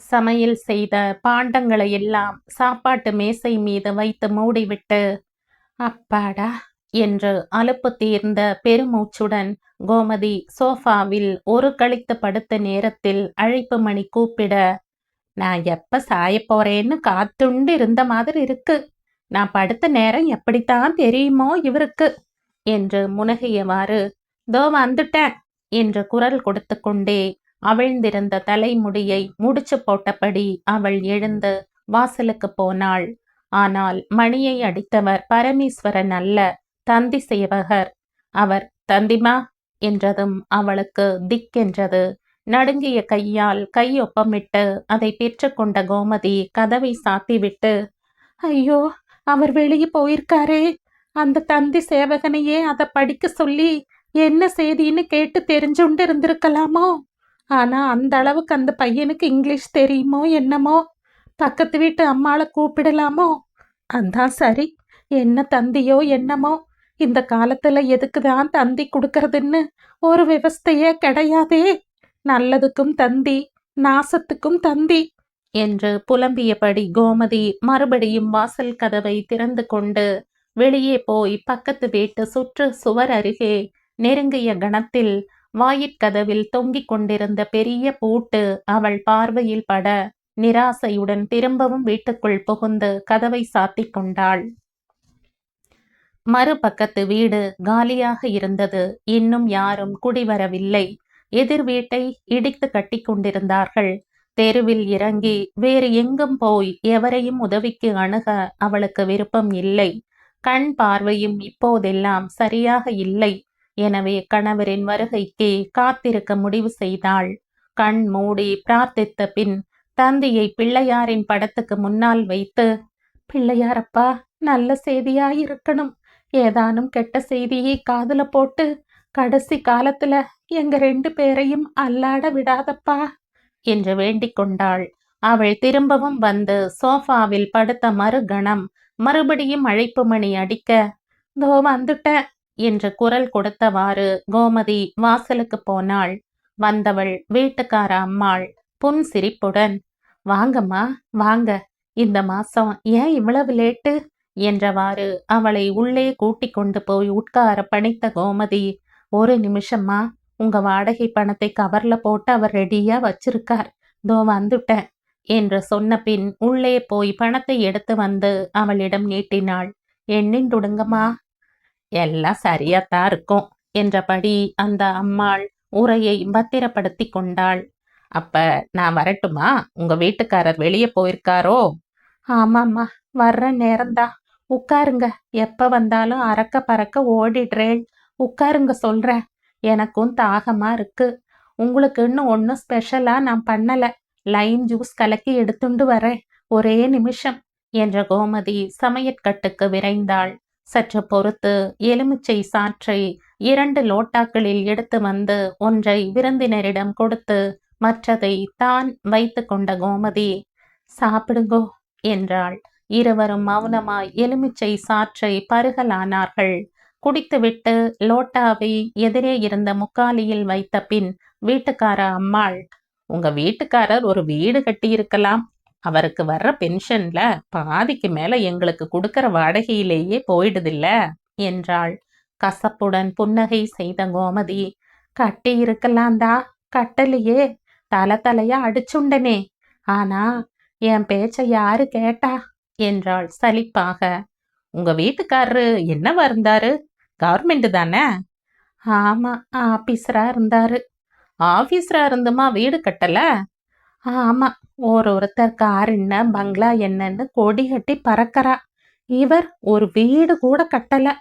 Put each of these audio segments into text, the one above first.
சமையல் செய்த பாண்டங்களை எல்லாம் சாப்பாட்டு மேசை மீது வைத்து மூடிவிட்டு அப்பாடா என்று அலுப்பு தீர்ந்த பெருமூச்சுடன் கோமதி சோஃபாவில் ஒரு கழித்து படுத்த நேரத்தில் அழைப்பு மணி கூப்பிட நான் எப்ப சாயப் போறேன்னு காத்துண்டு இருந்த மாதிரி இருக்கு. நான் படுத்த நேரம் எப்படித்தான் தெரியுமோ இவருக்கு என்று முனகியவாறு தோ வந்துட்டேன் என்று குரல் கொடுத்து கொண்டே அவிழ்ந்திருந்த தலைமுடியை முடிச்சு போட்டபடி அவள் எழுந்து வாசலுக்கு போனாள். ஆனால் மணியை அடித்தவர் பரமேஸ்வரன் அல்ல தந்தி சேவகர். அவர் தந்திமா என்றதும் அவளுக்கு திக்கென்றது நடுங்கிய கையால் கையொப்பமிட்டு அதை பெற்றுக்கொண்ட கோமதி கதவை சாத்திவிட்டு ஐயோ அவர் வெளியே போயிருக்காரே. அந்த தந்தி சேவகனையே அதை படிக்க சொல்லி என்ன செய்தின்னு கேட்டு தெரிஞ்சுண்டு இருந்திருக்கலாமோ ஆனா அந்த அளவுக்கு அந்த பையனுக்கு இங்கிலீஷ் தெரியுமோ என்னமோ? பக்கத்து வீட்டு அம்மாவை கூப்பிடலாமோ? அதான் சரி. என்ன தந்தியோ என்னமோ? இந்த காலத்துல எதுக்கு தான் தந்தி கொடுக்கறதுன்னு ஒரு விவஸ்தையே கிடையாதே. நல்லதுக்கும் தந்தி நாசத்துக்கும் தந்தி என்று புலம்பியபடி கோமதி மறுபடியும் வாசல் கதவை திறந்து கொண்டு வெளியே போய் பக்கத்து வீட்டு சுற்று சுவர் அருகே நெருங்கிய கணத்தில் வாயிற்கதவில் தொங்கிக் கொண்டிருந்த பெரிய பூட்டு அவள் பார்வையில் பட நிராசையுடன் திரும்பவும் வீட்டுக்குள் புகுந்து கதவை சாத்திக் கொண்டாள். மறுபக்கத்து வீடு காலியாக இருந்தது. இன்னும் யாரும் குடிவரவில்லை எதிர் வீட்டை இடித்து கட்டி கொண்டிருந்தார்கள். தெருவில் இறங்கி வேறு எங்கும் போய் எவரையும் உதவிக்கு அணுக அவளுக்கு விருப்பம் இல்லை. கண் பார்வையும் இப்போதெல்லாம் சரியாக இல்லை. எனவே கணவரின் வருகைக்கு காத்திருக்க முடிவு செய்தாள். கண் மூடி பிரார்த்தித்த பின் தந்தையை பிள்ளையாரின் படத்துக்கு முன்னால் வைத்து பிள்ளையாரப்பா நல்ல செய்தியா இருக்கணும் ஏதானும் கெட்ட செய்தியை காதுல போட்டு கடைசி காலத்துல எங்க ரெண்டு பேரையும் அல்லாட விடாதப்பா என்று வேண்டிக் கொண்டாள். அவள் திரும்பவும் வந்து சோஃபாவில் படுத்த மறுகணம் மறுபடியும் அழைப்பு மணி அடிக்க தோ வந்துட்டேன் என்று குரல் கொடுத்தவாறு கோமதி வாசலுக்கு போனாள். வந்தவள் வீட்டுக்கார அம்மாள் புன் சிரிப்புடன் வாங்கம்மா வாங்க. இந்த மாசம் ஏன் இவ்வளவு லேட்டு? என்றவாறு அவளை உள்ளே கூட்டிக் கொண்டு போய் உட்கார பணித்த கோமதி ஒரு நிமிஷம்மா உங்க வாடகை பணத்தை கவர்ல போட்டு அவர் ரெடியா வச்சிருக்கார். தோ வந்துட்டேன். என்று சொன்ன பின் உள்ளே போய் பணத்தை எடுத்து வந்து அவளிடம் நீட்டினாள். எண்ணின்டுடுங்கம்மா எல்லாம் சரியாத்தான் இருக்கும் என்றபடி அந்த அம்மாள் உரையை பத்திரப்படுத்தி கொண்டாள். அப்ப நான் வரட்டுமா? உங்க வீட்டுக்காரர் வெளியே போயிருக்காரோ? ஆமாம்மா வர்ற நேரம்தான் உட்காருங்க. எப்ப வந்தாலும் அறக்க பறக்க ஓடிடுறேன் உட்காருங்க சொல்றேன். எனக்கும் தாகமா இருக்கு. உங்களுக்குன்னு ஒன்றும் ஸ்பெஷலா நான் பண்ணல. லைம் ஜூஸ் கலக்கி எடுத்துண்டு வரேன். ஒரே நிமிஷம். என்ற கோமதி சமையற்கட்டுக்கு விரைந்தாள். சற்று பொறுத்து எலுமிச்சை சாற்றை இரண்டு லோட்டாக்களில் எடுத்து வந்து ஒன்றை விருந்தினரிடம் கொடுத்து மற்றதை தான் வைத்து கொண்ட கோமதி சாப்பிடுங்கோ என்றாள். இருவரும் மௌனமாய் எலுமிச்சை சாற்றை பருகலானார்கள். குடித்துவிட்டு லோட்டாவை எதிரே இருந்த முக்காலியில் வைத்த பின் வீட்டுக்கார அம்மாள் உங்க வீட்டுக்காரர் ஒரு வீடு கட்டியிருக்கலாம். அவருக்கு வர்ற பென்ஷன்ல பாதிக்கு மேல எங்களுக்கு கொடுக்கற வாடகையிலேயே போயிடுதில்ல என்றாள். கசப்புடன் புன்னகை செய்த கோமதி கட்டி இருக்கலாம்டா கட்டலையே தலை தலையா அடிச்சுண்டனே ஆனா என் பேச்ச யாரு கேட்டா? என்றாள் சலிப்பாக. உங்க வீட்டுக்காரரு என்னவா இருந்தாரு? கவர்மெண்ட் தானே? ஆமா ஆபீஸரா இருந்தாரு. ஆபீஸரா இருந்துமா வீடு கட்டல? ஆமா ஒரு ஒருத்தர் கார் என்ன பங்களா என்னன்னு கொடி கட்டி பறக்கிறா. இவர் ஒரு வீடு கூட கட்டல.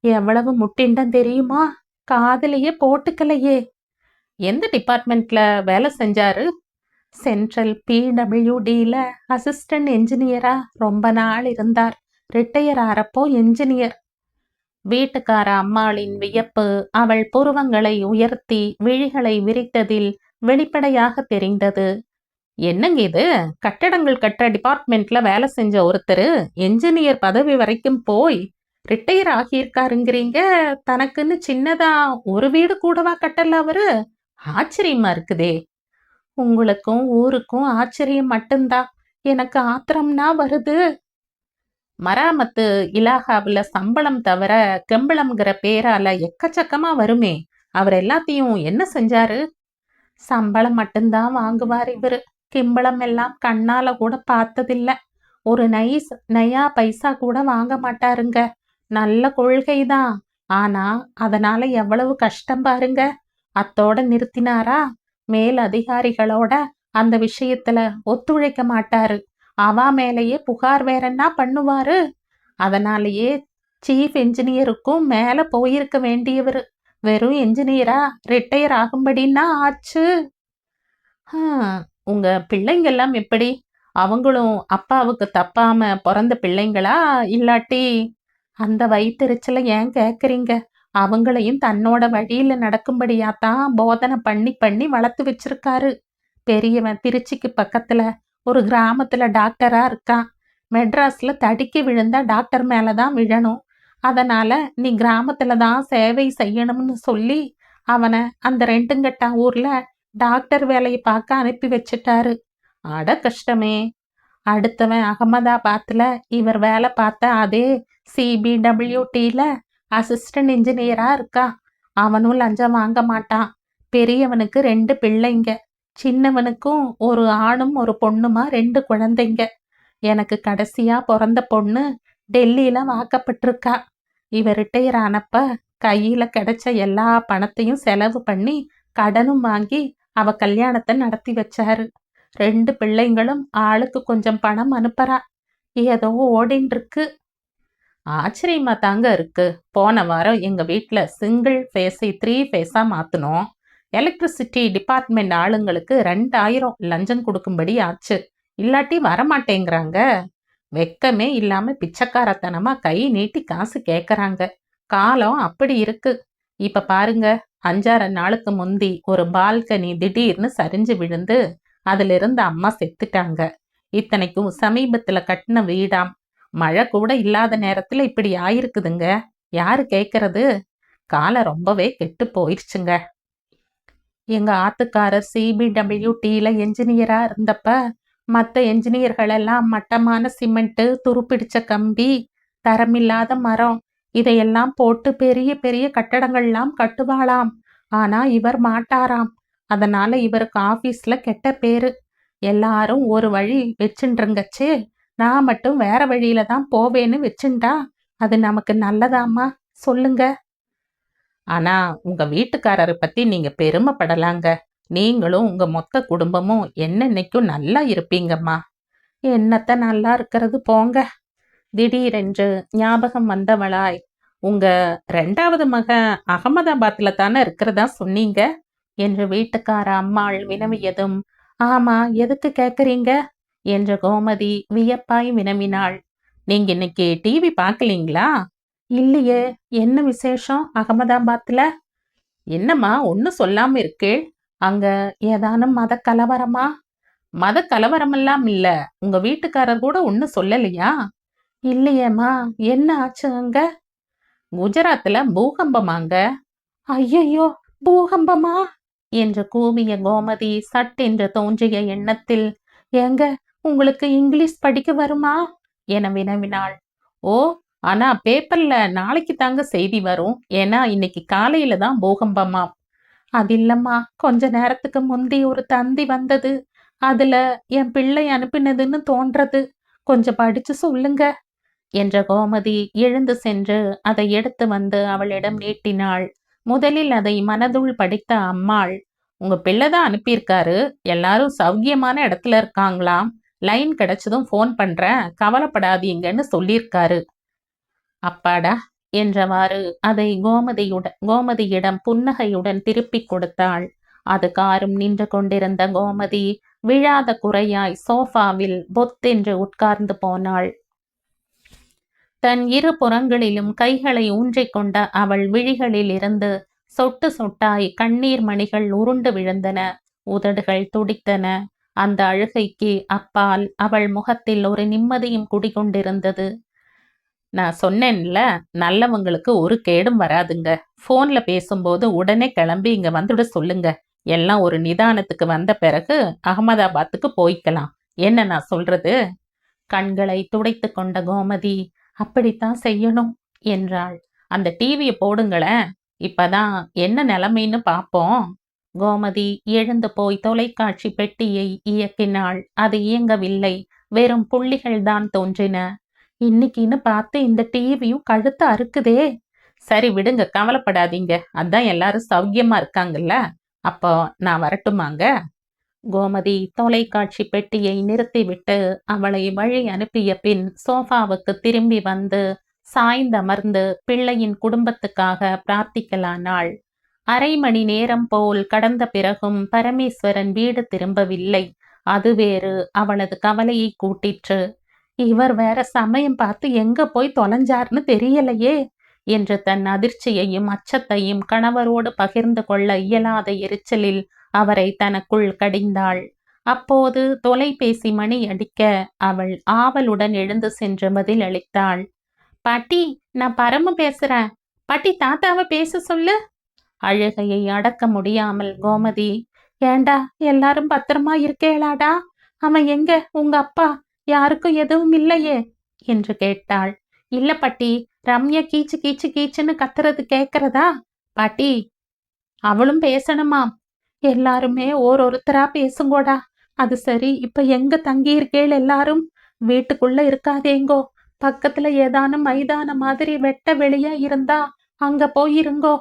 எவ்வளவு முட்டிண்டம் தெரியுமா? காதுலயே போட்டுக்கலையே. எந்த டிபார்ட்மெண்ட்ல வேலை செஞ்சாரு? சென்ட்ரல் பிடபிள்யூடியில் அசிஸ்டன்ட் என்ஜினியரா. ரொம்ப நாள் இருந்தார். ரிட்டையர் ஆறப்போ என்ஜினியர். வீட்டுக்கார அம்மாளின் வியப்பு அவள் புருவங்களை உயர்த்தி விழிகளை விரித்ததில் வெளிப்படையாக தெரிந்தது. என்னங்க இது? கட்டடங்கள் கட்டுற டிபார்ட்மெண்ட்ல வேலை செஞ்ச ஒருத்தர் என்ஜினியர் பதவி வரைக்கும் போய் ரிட்டையர் ஆகியிருக்காருங்கிறீங்க. தனக்குன்னு சின்னதா ஒரு வீடு கூடவா கட்டல அவரு? ஆச்சரியமா இருக்குதே. உங்களுக்கும் ஊருக்கும் ஆச்சரியம் மட்டும்தான் எனக்கு ஆத்திரம்னா வருது. மராமத்து இலாகாவில் சம்பளம் தவிர கெம்பளம்ங்கிற பேரால எக்கச்சக்கமா வருமே. அவர் எல்லாத்தையும் என்ன செஞ்சாரு? சம்பளம் மட்டும்தான் வாங்குவார் இவரு. கிம்பளம் எல்லாம் கண்ணால கூட பார்த்ததில்ல. ஒரு நைஸ் நயா பைசா கூட வாங்க மாட்டாருங்க. நல்ல கொள்கைதான் ஆனா அதனால எவ்வளவு கஷ்டம் பாருங்க. அத்தோட நிறுத்தினாரா? மேல் அதிகாரிகளோட அந்த விஷயத்துல ஒத்துழைக்க மாட்டாரு. அவா மேலேயே புகார் வேறன்னா பண்ணுவாரு? அதனாலேயே சீஃப் என்ஜினியருக்கும் மேல போயிருக்க வேண்டியவர். வெறும் என்ஜினியரா ரிட்டையர் ஆகும்படின்னா ஆச்சு. உங்க பிள்ளைங்கெல்லாம் எப்படி? அவங்களும் அப்பாவுக்கு தப்பாம பிறந்த பிள்ளைங்களா? இல்லாட்டி அந்த வயிற்றுச்சல ஏன் கேட்குறீங்க அவங்களையும் தன்னோட வழியில நடக்கும்படியாத்தான் போதனை பண்ணி பண்ணி வளர்த்து வச்சிருக்காரு. பெரியவன் திருச்சிக்கு பக்கத்துல ஒரு கிராமத்துல டாக்டரா இருக்கான். மெட்ராஸ்ல தடுக்கி விழுந்தா டாக்டர் மேலதான் விழணும். அதனால நீ கிராமத்துல தான் சேவை செய்யணும்னு சொல்லி அவனை அந்த ரெண்டுங்கட்டா ஊர்ல டாக்டர் வேலையை பார்க்க அனுப்பி வச்சிட்டாரு. அட கஷ்டமே. அடுத்தவன் அகமதாபாத்தில் இவர் வேலை பார்த்த அதே சிபிடபிள்யூடியில் அசிஸ்டன்ட் இன்ஜினியராக இருக்கா? அவனும் லஞ்சம் வாங்க மாட்டான். பெரியவனுக்கு ரெண்டு பிள்ளைங்க. சின்னவனுக்கும் ஒரு ஆணும் ஒரு பொண்ணுமா ரெண்டு குழந்தைங்க. எனக்கு கடைசியாக பிறந்த பொண்ணு டெல்லியில் வாக்கப்பட்டிருக்கா. இவர் ரிட்டையர் ஆனப்ப கையில் கிடைச்ச எல்லா பணத்தையும் செலவு பண்ணி கடனும் வாங்கி அவ கல்யாணத்தை நடத்தி வச்சாரு. ரெண்டு பிள்ளைங்களும் ஆளுக்கு கொஞ்சம் பணம் அனுப்புறா. ஏதோ ஓடின் இருக்கு ஆச்சரியமா தாங்க இருக்கு. போன வாரம் எங்க வீட்டில் சிங்கிள் ஃபேஸை த்ரீ ஃபேஸா மாத்தினோம். எலக்ட்ரிசிட்டி டிபார்ட்மெண்ட் ஆளுங்களுக்கு ரெண்டாயிரம் லஞ்சம் கொடுக்கும்படி ஆச்சு. இல்லாட்டி வரமாட்டேங்கிறாங்க. வெக்கமே இல்லாம பிச்சைக்காரத்தனமா கை நீட்டி காசு கேக்குறாங்க. காலம் அப்படி இருக்கு. இப்ப பாருங்க. அஞ்சாறு நாளுக்கு முந்தி ஒரு பால்கனி திடீர்னு சரிஞ்சு விழுந்து அதுல இருந்து அம்மா செத்துட்டாங்க. இத்தனைக்கும் சமீபத்துல கட்டின வீடாம். மழை கூட இல்லாத நேரத்துல இப்படி ஆயிருக்குதுங்க. யாரு கேட்கறது காலம் ரொம்பவே கெட்டு போயிடுச்சுங்க எங்க ஆத்துக்காரர் சிபிடபிள்யூடியில என்ஜினியரா இருந்தப்ப மற்ற என்ஜினியர்களெல்லாம் மட்டமான சிமெண்ட்டு துருப்பிடிச்ச கம்பி தரமில்லாத மரம் இதையெல்லாம் போட்டு பெரிய பெரிய கட்டடங்கள்லாம் கட்டுவாளாம். ஆனா இவர் மாட்டாராம். அதனால இவருக்கு ஆபீஸ்ல கெட்ட பேரு. எல்லாரும் ஒரு வழி வச்சுன்றங்கச்சே. நான் மட்டும் வேற வழியில தான் போவேன்னு வச்சுண்டா? அது நமக்கு நல்லதாம்மா? சொல்லுங்க. ஆனா உங்க வீட்டுக்காரரை பத்தி நீங்க பெருமைப்படலாங்க. நீங்களும் உங்க மொத்த குடும்பமும் என்னென்னைக்கும் நல்லா இருப்பீங்கம்மா. என்னத்த நல்லா இருக்கிறது போங்க. திடீரென்று ஞாபகம் வந்தவளாய் உங்க ரெண்டாவது மகன் அகமதாபாத்ல தானே இருக்கிறதா சொன்னீங்க? என்று வீட்டுக்கார அம்மாள் வினவியதும் ஆமா எதுக்கு கேக்குறீங்க? என்று கோமதி வியப்பாய் வினவினாள். நீங்க இன்னைக்கு டிவி பார்க்கலீங்களா இல்லையே என்ன விசேஷம் அகமதாபாத்ல? என்னம்மா ஒன்னும் சொல்லாம இருக்கே அங்க ஏதானும் மத கலவரமா? மத கலவரமெல்லாம் இல்ல உங்க வீட்டுக்காரர் கூட ஒன்னும் சொல்லலையா? இல்லையேம்மா என்ன ஆச்சு அங்க குஜராத்ல பூகம்பமாங்க. ஐயையோ பூகம்பமா? என்று கூவிய கோமதி சட்டென்று தோன்றிய எண்ணத்தில் ஏங்க உங்களுக்கு இங்கிலீஷ் படிக்க வருமா? என வினவினாள். ஓ ஆனா பேப்பர்ல நாளைக்கு தாங்க செய்தி வரும். ஏன்னா இன்னைக்கு காலையில தான் பூகம்பமாம். அது இல்லம்மா கொஞ்ச நேரத்துக்கு முந்தி ஒரு தந்தி வந்தது. அதுல என் பிள்ளை அனுப்பினதுன்னு தோன்றது. கொஞ்சம் படிச்சு சொல்லுங்க. என்ற கோமதி எழுந்து சென்று அதை எடுத்து வந்து அவளிடம் நீட்டினாள். முதலில் அதை மனதுள் படித்த அம்மாள் உங்க பிள்ளை தான் அனுப்பியிருக்காரு. எல்லாரும் சௌக்கியமான இடத்துல இருக்காங்களாம். லைன் கிடைச்சதும் ஃபோன் பண்றேன். கவலைப்படாதீங்கன்னு சொல்லியிருக்காரு. அப்பாடா என்றவாறு அதை கோமதியுடன் கோமதியிடம் புன்னகையுடன் திருப்பிக் கொடுத்தாள். அது காரும் நின்று கொண்டிருந்த கோமதி விழாத குறையாய் சோஃபாவில் பொத்தென்று உட்கார்ந்து போனாள். தன் இரு புறங்களிலும் கைகளை ஊன்றிக் கொண்ட அவள் விழிகளில் இருந்து சொட்டு சொட்டாய் கண்ணீர் மணிகள் உருண்டு விழுந்தன. உதடுகள் துடித்தன. அந்த அழுகைக்கு அப்பால் அவள் முகத்தில் ஒரு நிம்மதியும் குடிகொண்டிருந்தது. நான் சொன்னேன்ல நல்லவங்களுக்கு ஒரு கேடும் வராதுங்க. ஃபோன்ல பேசும்போது உடனே கிளம்பி இங்க வந்துட சொல்லுங்க. எல்லாம் ஒரு நிதானத்துக்கு வந்த பிறகு அகமதாபாத்துக்கு போய்க்கலாம். என்ன நான் சொல்றது? கண்களை துடைத்து கொண்ட கோமதி அப்படித்தான் செய்யணும் என்றாள். அந்த டிவியை போடுங்களேன். இப்பதான் என்ன நிலைமைன்னு பார்ப்போம் கோமதி எழுந்து போய் தொலைக்காட்சி பெட்டியை இயக்கினாள். அது இயங்கவில்லை. வெறும் புள்ளிகள் தான் தோன்றின. இன்னைக்குன்னு பார்த்து இந்த டிவியும் கழுத்து அறுக்குதே. சரி விடுங்க கவலைப்படாதீங்க. அதான் எல்லாரும் சௌக்கியமா இருக்காங்கல்ல. அப்போ நான் வரட்டுமாங்க? கோமதி தொலைக்காட்சி பெட்டியை நிறுத்திவிட்டு அவளை வழி அனுப்பிய பின் சோஃபாவுக்கு திரும்பி வந்து சாய்ந்தமர்ந்து பிள்ளையின் குடும்பத்துக்காக பிரார்த்திக்கலானாள். அரை மணி நேரம் போல் கடந்த பிறகும் பரமேஸ்வரன் வீடு திரும்பவில்லை. அது வேறு அவளது கவலையை கூட்டிற்று. இவர் வேற சமயம் பார்த்து எங்க போய் தொலைஞ்சார்னு தெரியலையே என்று தன் அதிர்ச்சியையும் அச்சத்தையும் கணவரோடு பகிர்ந்து கொள்ள இயலாத எரிச்சலில் அவரை தனக்குள் கடிந்தாள். அப்போது தொலைபேசி மணி அடிக்க அவள் ஆவலுடன் எழுந்து சென்று பதில் அளித்தாள். பாட்டி நான் பரம பேசுறேன். பாட்டி தாத்தாவை பேச சொல்லு. அழுகையை அடக்க முடியாமல் கோமதி ஏண்டா எல்லாரும் பத்திரமா இருக்கேளாடா? அவன் எங்க? உங்க அப்பா? யாருக்கும் எதுவும் இல்லையே? என்று கேட்டாள். இல்ல பாட்டி ரம்யா கீச்சு கீச்சு கீச்சுன்னு கத்துறது கேக்குறதா? பாட்டி. அவளும் பேசணுமாம். எல்லாருமே ஓர் ஒருத்தரா பேசுங்கோடா. அது சரி இப்ப எங்க தங்கி இருக்கேள் எல்லாரும்? வீட்டுக்குள்ள இருக்காதேங்கோ. பக்கத்துல ஏதானும் மைதான மாதிரி வெட்ட வெளியா இருந்தா அங்க போயிருங்கோ.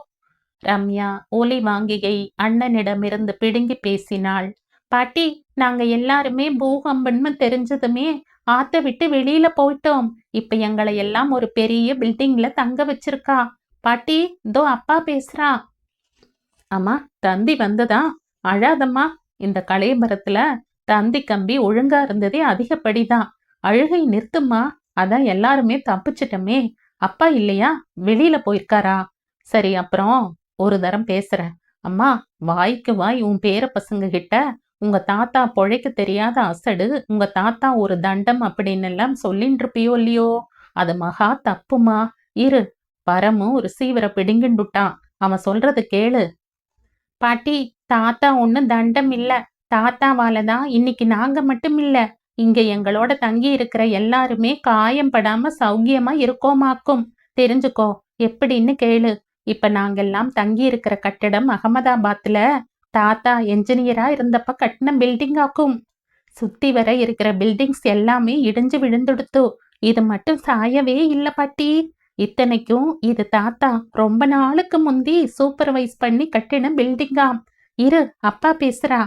ரம்யா ஒலி வாங்கியை அண்ணனிடமிருந்து பிடுங்கி பேசினாள். பாட்டி நாங்க எல்லாருமே பூகம்பன்னு தெரிஞ்சதுமே ஆத்த விட்டு வெளியில போயிட்டோம். இப்ப எங்களை எல்லாம் ஒரு பெரிய பில்டிங்ல தங்க வச்சிருக்கா. பாட்டி இதோ அப்பா பேசுறா. அம்மா தந்தி வந்ததா? அழாதம்மா. இந்த கலையபரத்துல தந்தி கம்பி ஒழுங்கா இருந்ததே அதிகப்படிதான். அழுகை நிறுத்துமா அதான் எல்லாருமே தப்பிச்சிட்டமே. அப்பா இல்லையா? வெளியில போயிருக்காரா? சரி அப்புறம் ஒரு தரம் பேசுறேன். அம்மா வாய்க்கு வாய் உன் பேர பசங்க கிட்ட உங்க தாத்தா பொழைக்க தெரியாத அசடு உங்க தாத்தா ஒரு தண்டம் அப்படின்னு எல்லாம் சொல்லிட்டு இருப்பியோ இல்லையோ? அது மகா தப்புமா? இரு. பரமும் ஒரு சீவரை பிடுங்கிண்டுட்டான் அவன் சொல்றது கேளு. பாட்டி தாத்தா ஒன்னும் தண்டம் இல்ல. தாத்தாவால தான் இன்னைக்கு நாங்க மட்டும் இல்ல. இங்க எங்களோட தங்கி இருக்கிற எல்லாருமே காயம் படாம சௌக்கியமா இருக்கோமாக்கும். தெரிஞ்சுக்கோ எப்படின்னு கேளு. இப்ப நாங்கெல்லாம் தங்கி இருக்கிற கட்டடம் அகமதாபாத்ல தாத்தா என்ஜினியரா இருந்தப்ப கட்டின பில்டிங் ஆக்கும். சுத்தி வர இருக்கிற பில்டிங்ஸ் எல்லாமே இடிஞ்சு விழுந்துடுத்து. இது மட்டும் சாயவே இல்ல பாட்டி. இத்தனைக்கும் இது தாத்தா ரொம்ப நாளுக்கு முந்தி சூப்பர்வைஸ் பண்ணி கட்டின பில்டிங்காம் இரு அப்பா பேசுறா.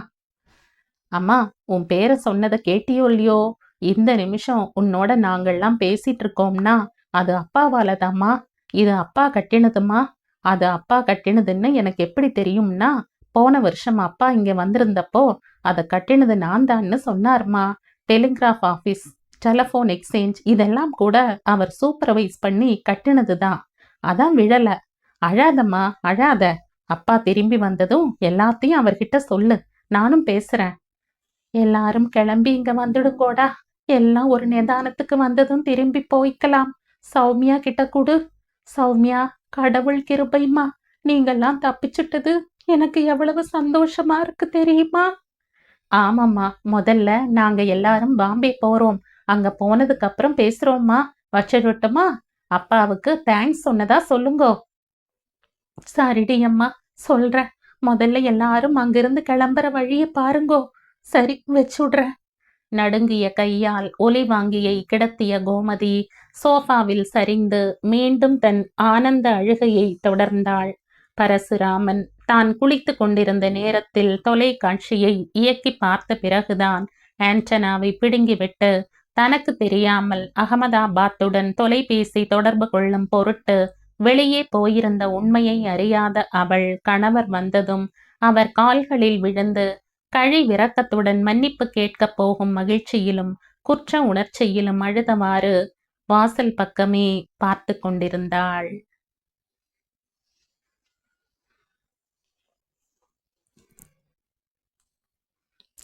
அம்மா உன் பேரை சொன்னதை கேட்டியோ இல்லையோ? இந்த நிமிஷம் உன்னோட நாங்கள்லாம் பேசிட்டு இருக்கோம்னா அது அப்பாவாலதாம்மா. இது அப்பா கட்டினதுமா? அது அப்பா கட்டினதுன்னு எனக்கு எப்படி தெரியும்னா போன வருஷம் அப்பா இங்க வந்திருந்தப்போ அதை கட்டினது நான் தான்னு சொன்னார்மா. Telegraph office. டெலஃபோன் எக்ஸ்சேஞ்ச் இதெல்லாம் கூட அவர் சூப்பர்வைஸ் பண்ணி கட்டினது தான் அதான் விழல. அழாதம்மா அழாத. அப்பா திரும்பி வந்ததும் எல்லாத்தையும் அவர்கிட்ட சொல்லு. நானும் பேசுறேன். எல்லாரும் கிளம்பி இங்க வந்துடுங்கோடா. எல்லாம் ஒரு நிதானத்துக்கு வந்ததும் திரும்பி போய்க்கலாம். சௌமியா கிட்ட கொடு. சௌமியா கடவுள் கிருபைமா நீங்கெல்லாம் தப்பிச்சுட்டது எனக்கு எவ்வளவு சந்தோஷமா இருக்கு தெரியுமா? ஆமாம்மா முதல்ல நாங்க எல்லாரும் பாம்பே போறோம். அங்க போனதுக்கு அப்புறம் பேசுறோம்மா. வச்சிடட்டுமா அப்பாவுக்கு தேங்க்ஸ் சொன்னதா சொல்லுங்கோ. சரிடி அம்மா சொல்றேன். முதல்ல எல்லாரும் அங்கிருந்து கிளம்புற வழிய பாருங்கோ. சரி வச்சுடுறேன். நடுங்கிய கையால் ஒலி வாங்கியை கிடத்திய கோமதி சோஃபாவில் சரிந்து மீண்டும் தன் ஆனந்த அழுகையை தொடர்ந்தாள். பரசுராமன் தான் குளித்து கொண்டிருந்த நேரத்தில் தொலைக்காட்சியை இயக்கி பார்த்த பிறகுதான் ஆண்டனாவை பிடுங்கிவிட்டு தனக்கு தெரியாமல் அகமதாபாத்துடன் தொலைபேசி தொடர்பு கொள்ளும் பொருட்டு வெளியே போயிருந்த உண்மையை அறியாத அவள் கணவர் வந்ததும் அவர் கால்களில் விழுந்து கழி விரக்கத்துடன் மன்னிப்பு கேட்கப் போகும் மகிழ்ச்சியிலும் குற்ற உணர்ச்சியிலும் அழுதவாறு வாசல் பக்கமே பார்த்து கொண்டிருந்தாள்.